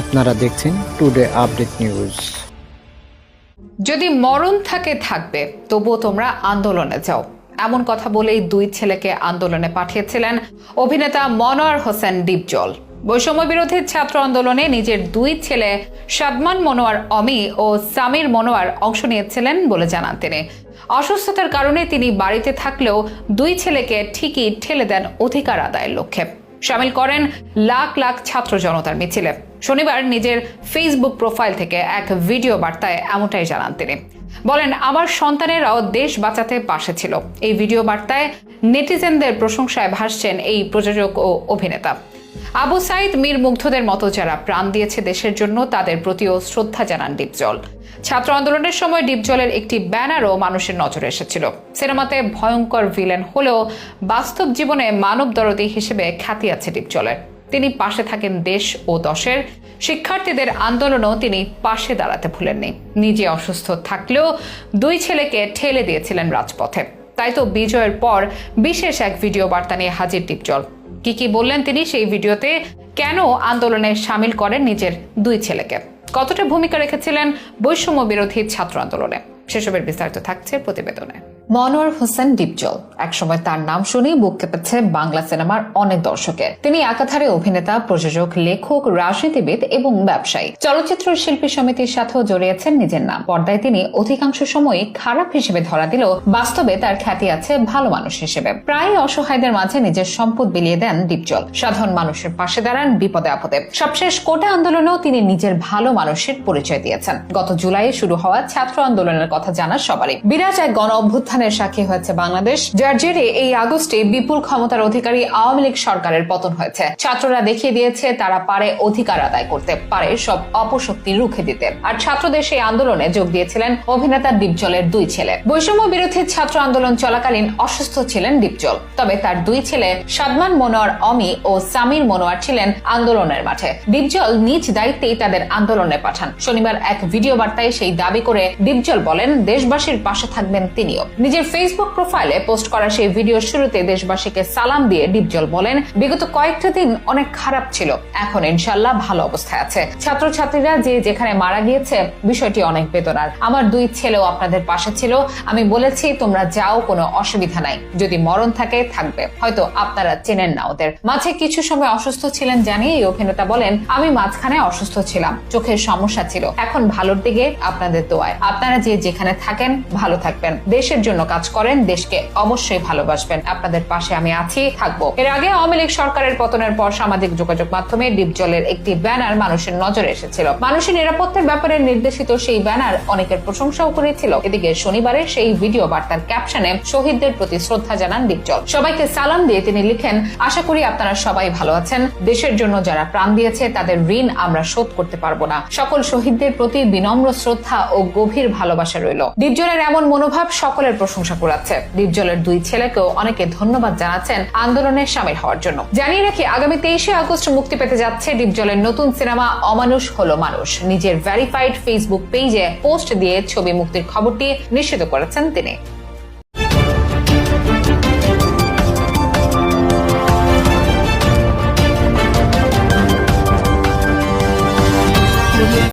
আপনারা দেখছেন today update news যদি মরণ থাকে, থাকবে, তবুও তোমরা আন্দোলনে যাও। এমন কথা বলেই দুই ছেলেকে আন্দোলনে পাঠিয়েছিলেন অভিনেতা মনোয়ার হোসেন ডিপজল বৈষম্য বিরোধী ছাত্র আন্দোলনে নিজের দুই ছেলে সাদমান মনোয়ার অমি ও সামির মনোয়ার অংশ নিয়েছিলেন বলে জানান তিনি। অসুস্থতার কারণে তিনি বাড়িতে থাকলেও দুই ছেলেকে ঠিকই ঠেলে দেন অধিকার আদায়ের লক্ষ্যে। সামিল করেন লাখ লাখ ছাত্র জনতার মিছিলে। শনিবার নিজের ফেসবুক প্রোফাইল থেকে এক ভিডিও বার্তায় এমনটাই জানান তিনি। বলেন, আমার সন্তানেরাও দেশ বাঁচাতে পাশে ছিল। এই ভিডিও বার্তায় নেটিজেনদের প্রশংসায় ভাসছেন এই প্রযোজক ও অভিনেতা। আবু সাইদ মীর মুগ্ধদের মতো যারা প্রাণ দিয়েছে দেশের জন্য, তাদের প্রতিও শ্রদ্ধা জানান ডিপজল। ছাত্র আন্দোলনের সময় ডিপজলের একটি ব্যানারও মানুষের নজরে এসেছিল। সিনেমাতে ভয়ঙ্কর ভিলেন হলেও বাস্তব জীবনে মানব দরদী হিসেবে খ্যাতি আছে ডিপজলের। তিনি পাশে থাকেন দেশ ও দশের। শিক্ষার্থীদের আন্দোলনও তিনি পাশে দাঁড়াতে ভুলেননি। নিজে অসুস্থ থাকলেও দুই ছেলেকে ঠেলে দিয়েছিলেন রাজপথে। তাই তো বিজয়ের পর বিশেষ এক ভিডিও বার্তা নিয়ে হাজির ডিপজল। কি কি বললেন তিনি সেই ভিডিওতে কেন আন্দোলনে সামিল করেন নিজের দুই ছেলেকে? কতটা ভূমিকা রেখেছিলেন বৈষম্য বিরোধী ছাত্র আন্দোলনে? সেসবের বিস্তারিত থাকছে প্রতিবেদনে। মনোয়ার হোসেন ডিপজল। একসময় তার নাম শুনেই বুক কেঁপেছে বাংলা সিনেমার অনেক দর্শকের। তিনি একাধারে অভিনেতা, প্রযোজক, লেখক, রাজনীতিবিদ এবং ব্যবসায়ী। চলচ্চিত্র শিল্পী সমিতির সাথেও জড়িয়েছেন নিজের নাম। পর্দায় তিনি অধিকাংশ সময় খারাপ হিসেবে ধরা দিলেও বাস্তবে তার খ্যাতি আছে ভালো মানুষ হিসেবে। প্রায় অসহায়দের মাঝে নিজের সম্পদ বিলিয়ে দেন ডিপজল। সাধারণ মানুষের পাশে দাঁড়ান বিপদে আপদে। সবশেষ কোটা আন্দোলনেও তিনি নিজের ভালো মানুষের পরিচয় দিয়েছেন। গত জুলাইয়ে শুরু হওয়া ছাত্র আন্দোলনের কথা জানা সবারই। বিরাজ এক গণ অভ্যুত্থানের সাক্ষী হয়েছে বাংলাদেশ, যার জেরে এই আগস্টে বিপুল ক্ষমতার অধিকারী আওয়ামী লীগ সরকারের পতন হয়েছে। ছাত্ররা দেখিয়ে দিয়েছে তারা পারে অধিকার আদায় করতে, পারে সব অপশক্তি রুখে দিতে। আর ছাত্রদের সেই আন্দোলনে যোগ দিয়েছিলেন অভিনেতা ডিপজলের দুই ছেলে। বৈষম্য বিরোধী ছাত্র আন্দোলন চলাকালীন অসুস্থ ছিলেন ডিপজল তবে তার দুই ছেলে সাদমান মনোয়ার অমি ও সামির মনোয়ার ছিলেন আন্দোলনের মাঠে। ডিপজল নিজ দায়িত্বেই তাদের আন্দোলনে পাঠান। শনিবার এক ভিডিও বার্তায় সেই দাবি করে ডিপজল বলেন, দেশবাসীর পাশে থাকবেন তিনিও। নিজের ফেসবুক প্রোফাইলে পোস্ট করা সেই ভিডিওর শুরুতে দেশবাসীকে সালাম দিয়ে ডিপজল বলেন, বিগত কয়েকটা দিন অনেক খারাপ ছিল। এখন ইনশাল্লাহ ভালো অবস্থায় আছে। ছাত্রছাত্রীরা যে যেখানে মারা গিয়েছে, বিষয়টি অনেক বেদনার। আমার দুই ছেলেও আপনাদের পাশে ছিল। আমি বলেছি, তোমরা যাও, কোনো অসুবিধা নাই। যদি মরণ থাকে, থাকবে। হয়তো আপনারা চেনেন না ওদের। মাঝে কিছু সময় অসুস্থ ছিলেন জানিয়ে এই অভিনেতা বলেন, আমি মাঝখানে অসুস্থ ছিলাম। চোখের সমস্যা ছিল। এখন ভালোর দিকে আপনাদের দোয়ায়। আপনারা যে যেখানে থাকেন, ভালো থাকবেন। দেশের জন্য কাজ করেন, দেশকে অবশ্যই ভালোবাসবেন। আপনাদের পাশে আমি আছি, থাকব। এর আগে আওয়ামী লীগ সরকারের পতনের পর সামাজিক যোগাযোগ মাধ্যমে ডিপজলের একটি ব্যানার মানুষের নজরে এসেছিল। মানুষের নিরাপত্তার ব্যাপারে নির্দেশিত সেই ব্যানার অনেকের প্রশংসাও করেছিল। এদিকে শনিবারে সেই ভিডিও বার্তার ক্যাপশনে শহীদদের প্রতি শ্রদ্ধা জানান ডিপজল। সবাইকে সালাম দিয়ে তিনি লিখেন, আশা করি আপনারা সবাই ভালো আছেন। দেশের জন্য যারা প্রাণ দিয়েছে, তাদের ঋণ আমরা শোধ করতে পারব না। সকল শহীদদের প্রতি বিনম্র শ্রদ্ধা ও গভীর ভালোবাসা রইল। ডিপজলের এমন মনোভাব সকলের প্রশংসা কুড়াচ্ছে। ডিপজলের দুই ছেলেকেও অনেকে ধন্যবাদ জানাচ্ছেন আন্দোলনে সামিল হওয়ার জন্য। জানিয়ে রাখি, আগামী তেইশে আগস্ট মুক্তি পেতে যাচ্ছে ডিপজলের নতুন সিনেমা অমানুষ হলো মানুষ। নিজের ভ্যারিফাইড ফেসবুক পেজে পোস্ট দিয়ে ছবি মুক্তির খবরটি নিশ্চিত করেছেন তিনি।